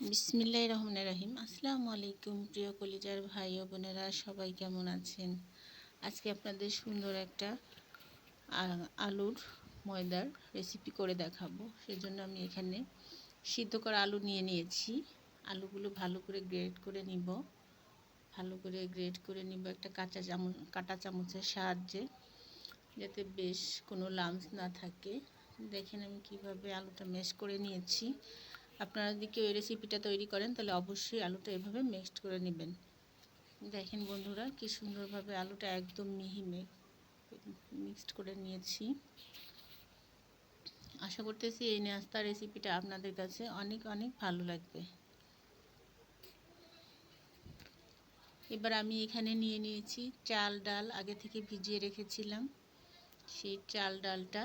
বিসমিল্লাহ রহমান রহিম আসসালামু আলাইকুম প্রিয় কলিজার ভাই ও বোনেরা, সবাই কেমন আছেন? আজকে আপনাদের সুন্দর একটা আলুর ময়দার রেসিপি করে দেখাবো। সেজন্য আমি এখানে সিদ্ধ করা আলু নিয়ে নিয়েছি। আলুগুলো ভালো করে গ্রেড করে নিব। ভালো করে গ্রেড করে নিব একটা কাঁচা চামচ, কাঁটা চামচের সাহায্যে, যাতে বেশ কোনো লামস না থাকে। দেখেন আমি কীভাবে আলুটা মেশ করে নিয়েছি। আপনারা যদি কেউ এই রেসিপিটা তৈরি করেন, তাহলে অবশ্যই আলুটা এভাবে মিক্সড করে নেবেন। দেখেন বন্ধুরা, কি সুন্দরভাবে আলুটা একদম মিহি মিক্সড করে নিয়েছি। আশা করতেছি এই নাস্তা রেসিপিটা আপনাদের কাছে অনেক অনেক ভালো লাগবে। এবার আমি এখানে নিয়ে নিয়েছি চাল ডাল, আগে থেকে ভিজিয়ে রেখেছিলাম। সেই চাল ডালটা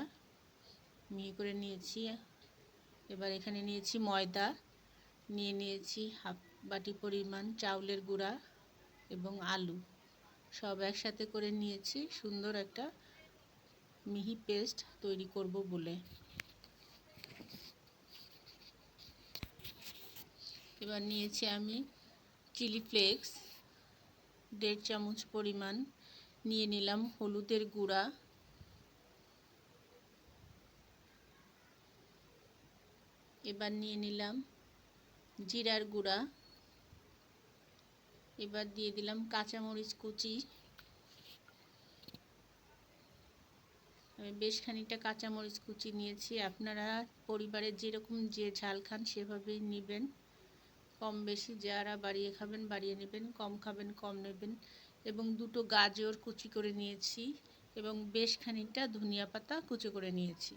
মিহি করে নিয়েছি। এবার এখানে নিয়েছি ময়দা, নিয়ে নিয়েছি হাফ বাটি পরিমাণ চাউলের গুঁড়া এবং আলু। সব একসাথে করে নিয়েছি, সুন্দর একটা মিহি পেস্ট তৈরি করব বলে। এবার নিয়েছি আমি চিলি ফ্লেক্স, দেড় চামচ পরিমাণ। নিয়ে নিলাম হলুদের গুঁড়া। এবার নিয়ে নিলাম জিরার গুঁড়া। এবার দিয়ে দিলাম কাঁচামরিচ কুচি। আমি বেশ খানিকটা কাঁচামরিচ কুচি নিয়েছি। আপনারা পরিবারের যেরকম যে ঝাল খান সেভাবেই নেবেন। কম বেশি যারা বাড়িয়ে খাবেন বাড়িয়ে নেবেন, কম খাবেন, কম নেবেন। এবং দুটো গাজর কুচি করে নিয়েছি এবং বেশ খানিকটা ধনিয়া পাতা কুচি করে নিয়েছি।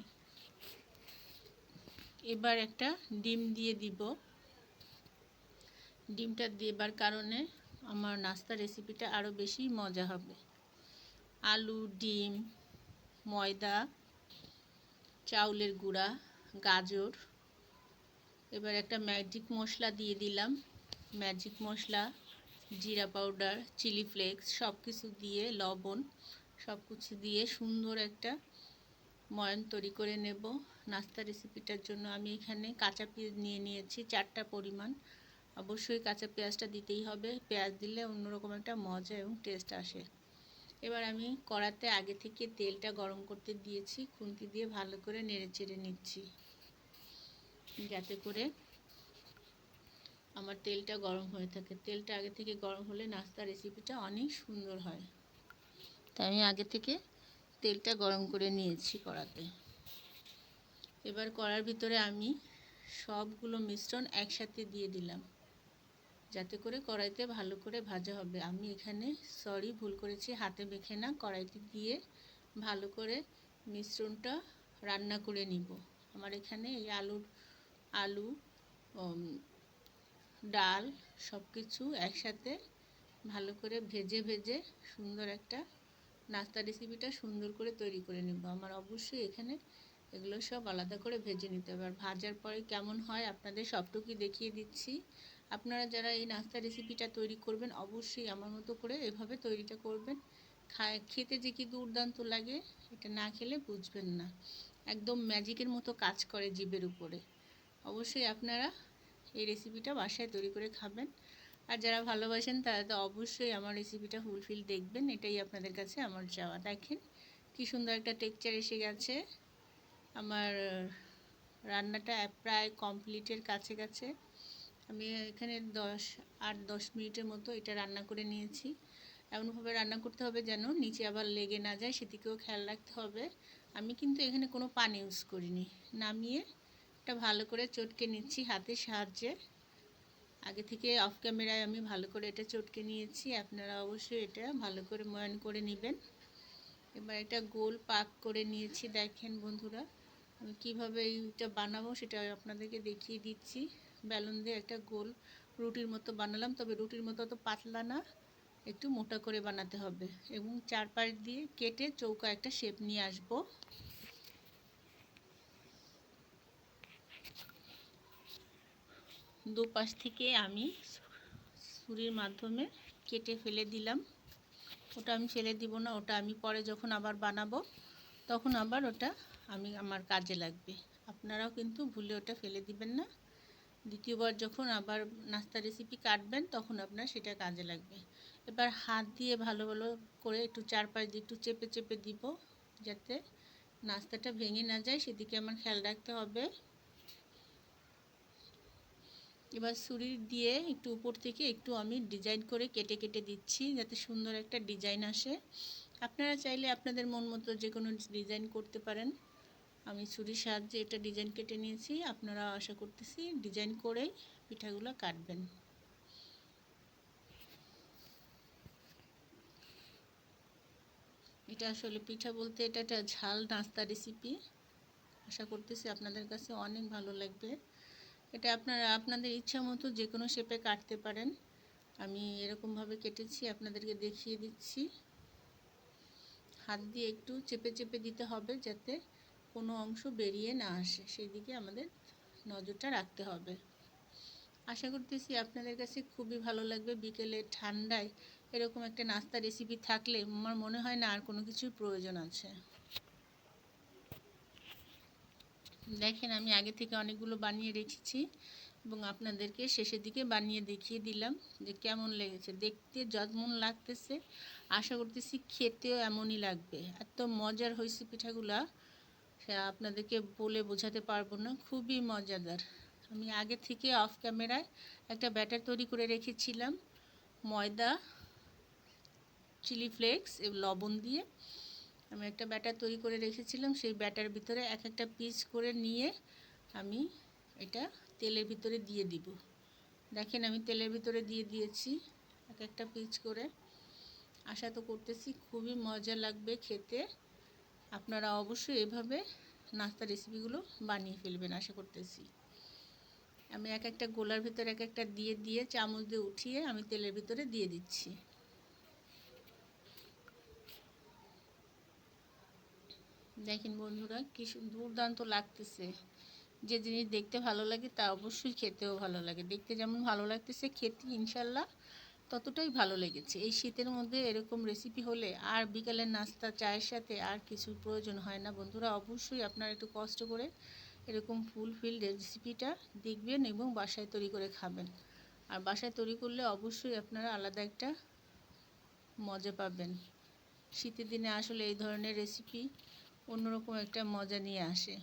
এবার একটা ডিম দিয়ে দিব। ডিমটা দেবার কারণে আমার নাস্তা রেসিপিটা আরও বেশি মজা হবে। আলু, ডিম, ময়দা, চাউলের গুঁড়া, গাজর। এবার একটা ম্যাজিক মশলা দিয়ে দিলাম। ম্যাজিক মশলা, জিরা পাউডার চিলি ফ্লেক্স সব কিছু দিয়ে, লবণ সব কিছু দিয়ে সুন্দর একটা ময়ন তৈরি করে নেব। নাস্তা রেসিপিটার জন্য আমি এখানে কাঁচা পেঁয়াজ নিয়ে নিয়েছি, চারটা পরিমাণ। অবশ্যই কাঁচা পেঁয়াজটা দিতেই হবে। পেঁয়াজ দিলে অন্যরকম একটা মজা এবং টেস্ট আসে। এবার আমি কড়াতে আগে থেকে তেলটা গরম করতে দিয়েছি, খুন্তি দিয়ে ভালো করে নেড়ে চেড়ে নিচ্ছি। যাতে করে আমার তেলটা গরম হয়ে থাকে। তেলটা আগে থেকে গরম হলে নাস্তা রেসিপিটা অনেক সুন্দর হয়। তাই আমি আগে থেকে তেলটা গরম করে নিয়েছি কড়াতে। এবার কড়ার ভিতরে আমি সবগুলো মিশ্রণ একসাথে দিয়ে দিলাম। যাতে করে কড়াইতে ভালো করে ভাজা হবে। আমি এখানে সরি ভুল করেছি, হাতে মেখে না, কড়াইতে দিয়ে ভালো করে মিশ্রণটা রান্না করে নিব। আমার এখানে এই আলুর, আলু ডাল সব কিছু একসাথে ভালো করে ভেজে ভেজে সুন্দর একটা নাস্তা রেসিপিটা সুন্দর করে তৈরি করে নেব। আমার অবশ্যই এখানে এগুলো সব আলাদা করে ভেজে নিতে হবে। আর ভাজার পরে কেমন হয় আপনাদের সবটুকুই দেখিয়ে দিচ্ছি। আপনারা যারা এই নাস্তা রেসিপিটা তৈরি করবেন, অবশ্যই আমার মতো করে এভাবে তৈরিটা করবেন। খায়, খেতে যে কি দুর্দান্ত লাগে, এটা না খেলে বুঝবেন না। একদম ম্যাজিকের মতো কাজ করে জীবের উপরে। অবশ্যই আপনারা এই রেসিপিটা বাসায় তৈরি করে খাবেন। আর যারা ভালোবাসেন তারা তো অবশ্যই আমার রেসিপিটা ফুলফিল দেখবেন, এটাই আপনাদের কাছে আমার চাওয়া। দেখেন কি সুন্দর একটা টেক্সচার এসে গেছে। আমার রান্নাটা প্রায় কমপ্লিটের কাছে কাছে। আমি এখানে দশ, আট, দশ মিনিটের মতো এটা রান্না করে নিয়েছি। এমনভাবে রান্না করতে হবে যেন নিচে আবার লেগে না যায়, সেদিকেও খেয়াল রাখতে হবে। আমি কিন্তু এখানে কোনো পানি ইউজ করিনি। নামিয়ে এটা ভালো করে চটকে নিচ্ছি হাতের সাহায্যে। আগে থেকে অফ ক্যামেরায় আমি ভালো করে এটা চটকে নিয়েছি। আপনারা অবশ্যই এটা ভালো করে ময়ান করে নেবেন। এবার এটা গোল পাক করে নিয়েছি, দেখেন বন্ধুরা। আমি কীভাবে এইটা বানাবো সেটা আপনাদেরকে দেখিয়ে দিচ্ছি। বেলুন দিয়ে একটা গোল রুটির মতো বানালাম, তবে রুটির মতো তো পাতলা না। একটু মোটা করে বানাতে হবে। এবং চারপাশ দিয়ে কেটে চৌকা একটা শেপ নিয়ে আসব। দুপাশ থেকে আমি ছুরির মাধ্যমে কেটে ফেলে দিলাম। ওটা আমি ফেলে দিব না, ওটা আমি পরে যখন আবার বানাবো, তখন আবার ওটা আমি আমার কাজে লাগবে। আপনারাও কিন্তু ভুলে ওটা ফেলে দিবেন না। দ্বিতীয়বার যখন আবার নাস্তা রেসিপি কাটবেন, তখন আপনার সেটা কাজে লাগবে। এবার হাত দিয়ে ভালো ভালো করে একটু চারপাশ দিয়ে একটু চেপে চেপে দিব, যাতে নাস্তাটা ভেঙে না যায়। সেদিকে আমার খেয়াল রাখতে হবে। এবার ছুরি দিয়ে একটু উপর থেকে একটু আমি ডিজাইন করে কেটে কেটে দিচ্ছি, যাতে সুন্দর একটা ডিজাইন আসে। আপনারা চাইলে আপনাদের মন মতো যে কোনো ডিজাইন করতে পারেন। আমি ছুরির সাহায্যে এটা ডিজাইন কেটে নিয়েছি। আপনারা আশা করতেছি ডিজাইন করেই পিঠাগুলো কাটবেন। এটা আসলে পিঠা বলতে এটা একটা ঝাল নাস্তা রেসিপি আশা করতেছি আপনাদের কাছে অনেক ভালো লাগবে। এটা আপনারা, আপনাদের ইচ্ছা মতো যে কোনো শেপে কাটতে পারেন। আমি এরকমভাবে কেটেছি, আপনাদেরকে দেখিয়ে দিচ্ছি। হাত দিয়ে একটু চেপে চেপে দিতে হবে যাতে কোনো অংশ বেরিয়ে না আসে। সেই দিকে আমাদের নজরটা রাখতে হবে। আশা করতেছি আপনাদের কাছে খুবই ভালো লাগবে। বিকেলে ঠান্ডায় এরকম একটা নাস্তা রেসিপি থাকলে আমার মনে হয় না আর কোনো কিছুর প্রয়োজন আছে। দেখেন, আমি আগে থেকে অনেকগুলো বানিয়ে রেখেছি এবং আপনাদেরকে শেষের দিকে বানিয়ে দেখিয়ে দিলাম যে কেমন লেগেছে। দেখতে যেমন লাগতেছে, আশা করতেছি খেতেও এমনই লাগবে। এত মজার হয়েছে পিঠাগুলা আপনাদেরকে বলে বোঝাতে পারব না, খুবই মজাদার। আমি আগে থেকে অফ ক্যামেরায় একটা ব্যাটার তৈরি করে রেখেছিলাম, ময়দা চিলি ফ্লেক্স লবণ দিয়ে। আমি একটা ব্যাটার তৈরি করে রেখেছিলাম, সেই ব্যাটার ভিতরে এক একটা পিস করে নিয়ে আমি এটা তেলের ভিতরে দিয়ে দিব। দেখেন আমি তেলের ভিতরে দিয়ে দিয়েছি এক একটা পিস করে। আশা তো করতেছি খুবই মজা লাগবে খেতে। আপনারা অবশ্যই এভাবে নাস্তা রেসিপিগুলো বানিয়ে ফেলবেন আশা করতেছি। আমি এক একটা গোলার ভিতরে এক একটা দিয়ে দিয়ে চামচ দিয়ে উঠিয়ে আমি তেলের ভিতরে দিয়ে দিচ্ছি। দেখেন বন্ধুরা, কি দুর্দান্ত লাগতেছে। যে জিনিস দেখতে ভালো লাগে, তা অবশ্যই খেতেও ভালো লাগে। দেখতে যেমন ভালো লাগতেছে, খেতে ইনশাল্লাহ ততটাই ভালো লেগেছে। এই শীতের মধ্যে এরকম রেসিপি হলে আর বিকালের নাস্তা, চায়ের সাথে আর কিছু প্রয়োজন হয় না। বন্ধুরা, অবশ্যই আপনারা একটু কষ্ট করে এরকম ফুলফিল রেসিপিটা দেখবেন এবং বাসায় তৈরি করে খাবেন। আর বাসায় তৈরি করলে অবশ্যই আপনারা আলাদা একটা মজা পাবেন। শীতের দিনে আসলে এই ধরনের রেসিপি অন্যরকম একটা মজা নিয়ে আসে।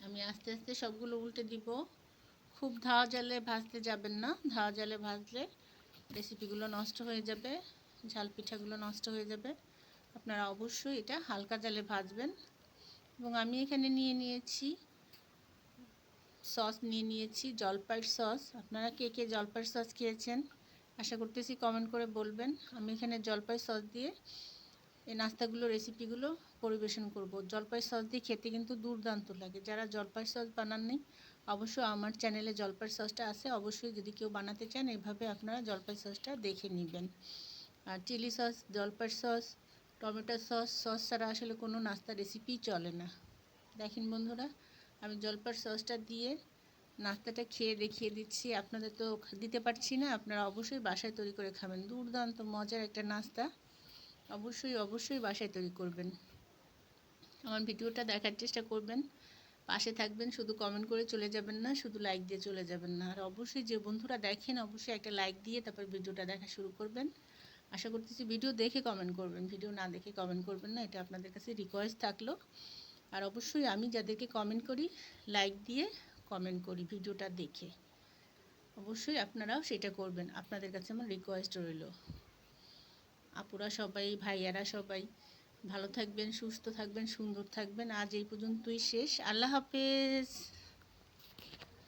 আমি আস্তে আস্তে সবগুলো উল্টে দিব। খুব ধাওয়া জালে ভাজতে যাবেন না। ধাওয়া জালে ভাজলে রেসিপিগুলো নষ্ট হয়ে যাবে, ঝাল পিঠাগুলো নষ্ট হয়ে যাবে। আপনারা অবশ্যই এটা হালকা জালে ভাজবেন। এবং আমি এখানে নিয়ে নিয়েছি সস নিয়ে নিয়েছি, জলপাইয়ের সস। আপনারা কে কে জলপাইয়ের সস খেয়েছেন? আশা করতেছি কমেন্ট করে বলবেন। আমি এখানে জলপাই সস দিয়ে এই নাস্তাগুলো রেসিপিগুলো পরিবেশন করব। জলপাই সস দিয়ে খেতে কিন্তু দুর্দান্ত লাগে। যারা জলপাই সস বানাননি অবশ্যই আমার চ্যানেলে জলপাই সসটা আছে। অবশ্যই যদি কেউ বানাতে চান এইভাবে আপনারা জলপাই সসটা দেখে নেবেন। আর চিলি সস জলপাই সস, টমেটো সস সস ছাড়া আসলে কোনো নাস্তা রেসিপিই চলে না। দেখেন বন্ধুরা আমি জলপার সসটা দিয়ে নাস্তাটা খেয়ে দেখিয়ে দিচ্ছি। আপনাদের তো দিতে পারছি না। আপনারা অবশ্যই বাসায় তৈরি করে খাবেন। দুর্দান্ত, মজার একটা নাস্তা। অবশ্যই অবশ্যই বাসায় তৈরি করবেন। আমার ভিডিওটা দেখার চেষ্টা করবেন। পাশে থাকবেন, শুধু কমেন্ট করে চলে যাবেন না, শুধু লাইক দিয়ে চলে যাবেন না। আর অবশ্যই যে বন্ধুরা দেখেন, অবশ্যই একটা লাইক দিয়ে তারপর ভিডিওটা দেখা শুরু করবেন। আশা করতেছি ভিডিও দেখে কমেন্ট করবেন। ভিডিও না দেখে কমেন্ট করবেন না। এটা আপনাদের কাছে রিকোয়েস্ট থাকল। আর অবশ্যই আমি যাদেরকে কমেন্ট করি লাইক দিয়ে কমেন্ট করি ভিডিওটা দেখে। অবশ্যই আপনারাও সেটা করবেন। আপনাদের কাছে আমার রিকোয়েস্ট রইল। আপুরা সবাই, ভাইয়ারা সবাই, ভালো থাকবেন, সুস্থ থাকবেন, সুন্দর থাকবেন। আজ এই পর্যন্তই শেষ। আল্লাহ হাফেজ।